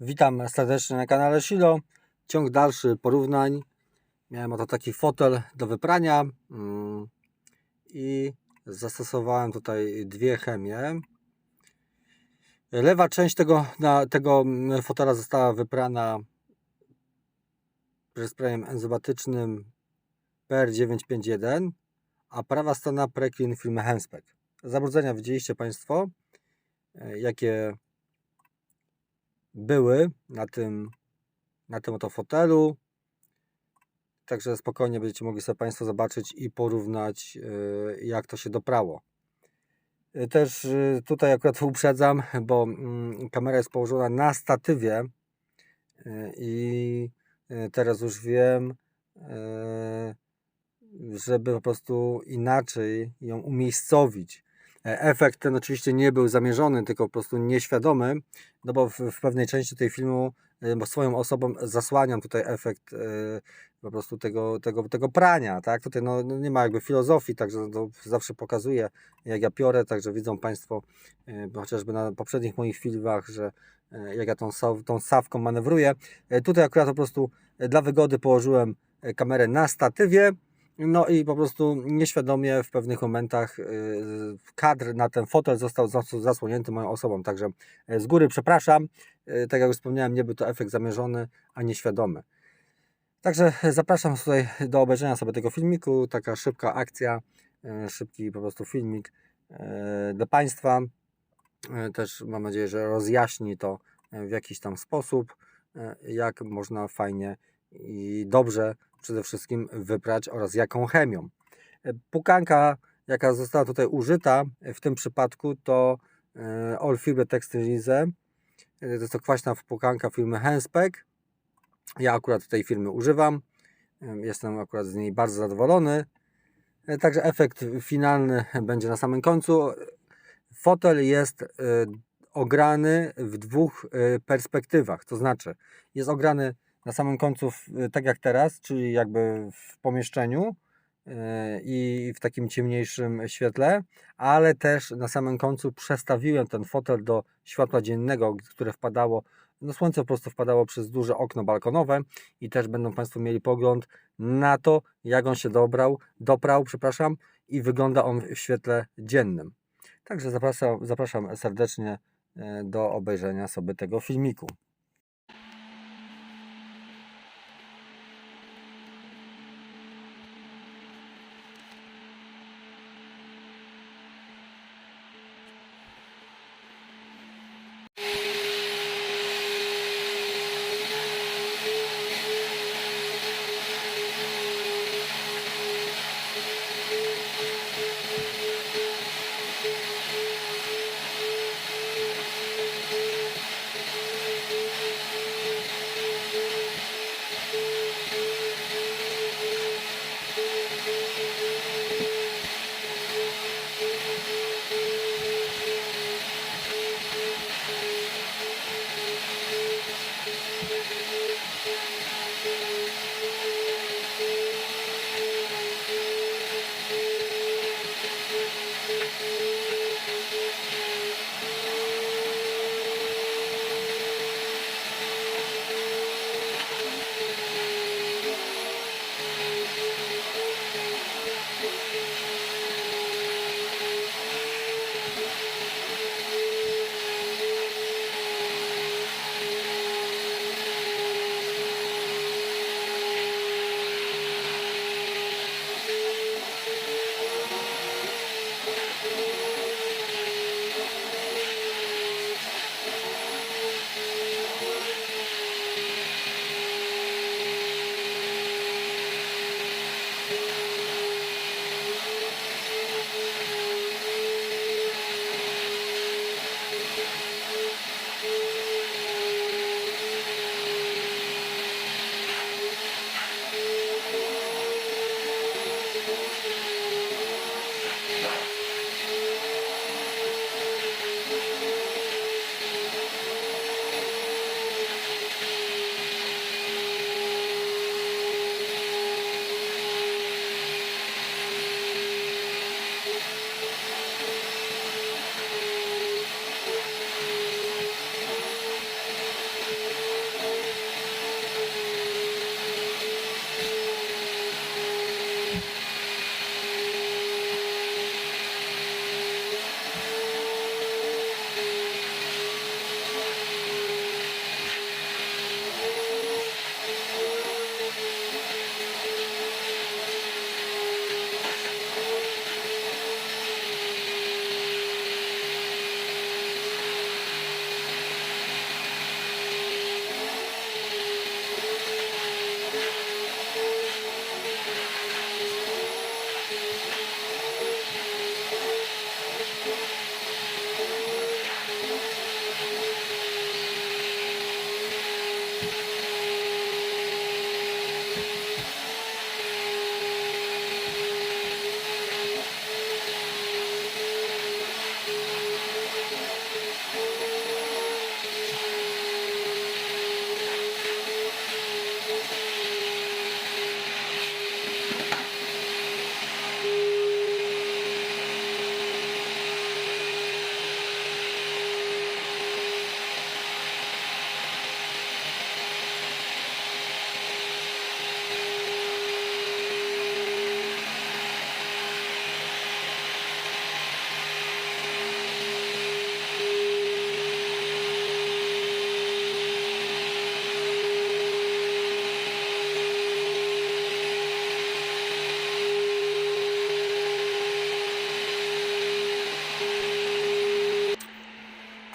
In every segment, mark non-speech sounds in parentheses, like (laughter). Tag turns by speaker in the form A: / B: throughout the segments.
A: Witam serdecznie na kanale Silo. Ciąg dalszy porównań. Miałem oto taki fotel do wyprania mm, i zastosowałem tutaj dwie chemie. Lewa część tego, na, tego fotela została wyprana sprayem enzymatycznym PR951, a prawa strona Preclean firmy Henspec. Zabrudzenia widzieliście Państwo, e, jakie były na tym, na tym oto fotelu. Także spokojnie będziecie mogli sobie Państwo zobaczyć i porównać, yy, jak to się doprało. Yy, Też yy, tutaj akurat (laughs) uprzedzam, bo mm, kamera jest położona na statywie i teraz już wiem, żeby po prostu inaczej ją umiejscowić. E, Efekt ten oczywiście nie był zamierzony, tylko po prostu nieświadomy, no bo w, w pewnej części tej filmu, y, bo swoją osobą zasłaniam tutaj efekt y, po prostu tego, tego, tego prania, tak? Tutaj no, no nie ma jakby filozofii, także to zawsze pokazuję, jak ja piorę, także widzą Państwo chociażby na poprzednich moich filmach, że jak ja tą, tą sawką manewruję. Tutaj akurat po prostu dla wygody położyłem kamerę na statywie, no i po prostu nieświadomie w pewnych momentach yy, kadr na ten fotel został zas- zasłonięty moją osobą. Także yy, z góry przepraszam. Yy, Tak jak już wspomniałem, nie był to efekt zamierzony, a nieświadomy. Także zapraszam tutaj do obejrzenia sobie tego filmiku. Taka szybka akcja, szybki po prostu filmik dla Państwa. Też mam nadzieję, że rozjaśni to w jakiś tam sposób, jak można fajnie i dobrze przede wszystkim wyprać oraz jaką chemią. E, Pukanka, jaka została tutaj użyta w tym przypadku to e, All Fibre Textilize. E, To jest to kwaśna pukanka firmy Henspec. Ja akurat tej firmy używam. E, Jestem akurat z niej bardzo zadowolony. E, Także efekt finalny będzie na samym końcu. Fotel jest e, ograny w dwóch e, perspektywach. To znaczy, jest ograny na samym końcu, tak jak teraz, czyli jakby w pomieszczeniu yy, i w takim ciemniejszym świetle, ale też na samym końcu przestawiłem ten fotel do światła dziennego, które wpadało, no słońce po prostu wpadało przez duże okno balkonowe i też będą Państwo mieli pogląd na to, jak on się dobrał, doprał, przepraszam, i wygląda on w świetle dziennym. Także zapraszam, zapraszam serdecznie yy, do obejrzenia sobie tego filmiku.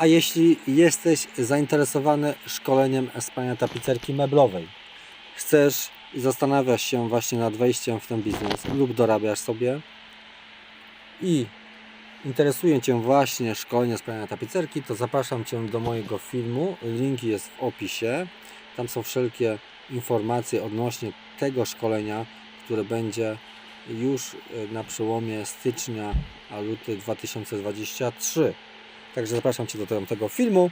A: A jeśli jesteś zainteresowany szkoleniem z prania tapicerki meblowej, chcesz i zastanawiasz się właśnie nad wejściem w ten biznes lub dorabiasz sobie i interesuje Cię właśnie szkolenie z prania tapicerki, to zapraszam Cię do mojego filmu. Link jest w opisie. Tam są wszelkie informacje odnośnie tego szkolenia, które będzie już e, na przełomie stycznia a luty 2023. Także zapraszam Cię do tego- filmu.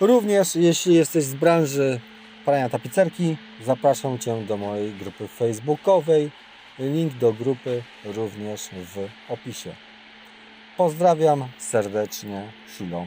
A: Również jeśli jesteś z branży prania tapicerki, zapraszam Cię do mojej grupy facebookowej. Link do grupy również w opisie. Pozdrawiam serdecznie, Silo.